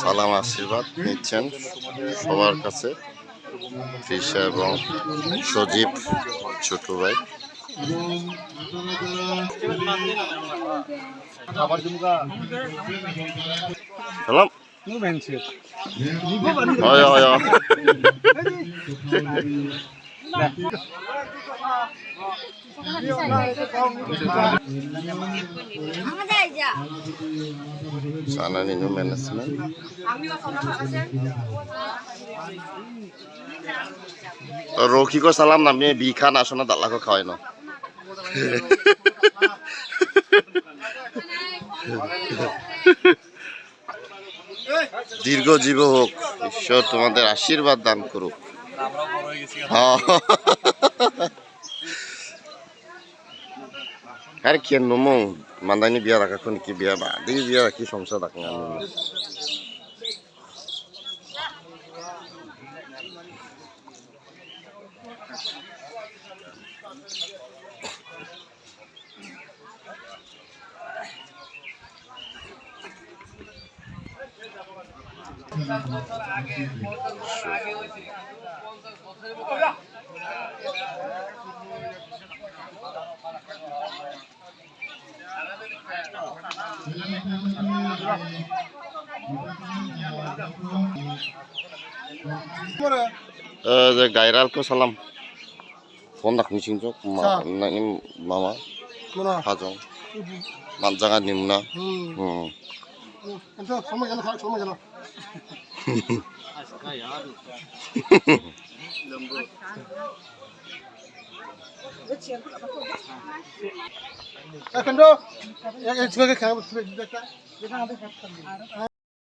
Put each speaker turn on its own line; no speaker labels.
সালাম আশীর্বাদ নিচ্ছেন সবার কাছে তৃষা এবং সজীব ছোট ভাই সালাম হয় হয় হয়। Management রকি কো সালাম নামে বিখান আসনা দাল্লাকো খাওয়াই না। দীর্ঘ জীব হোক ঈশ্বর তোমাদের আশীর্বাদ দান করুক। হ্যাঁ। আরে কেন নমো মান্দানি বিয়া রাখা কোন কি বিয়া বা দেখি বিয়া রাখি সংসার রাখা আমি Eh, the gairal ko salam. Phone nak ni singjo ma na im mama
뭐나
hajong.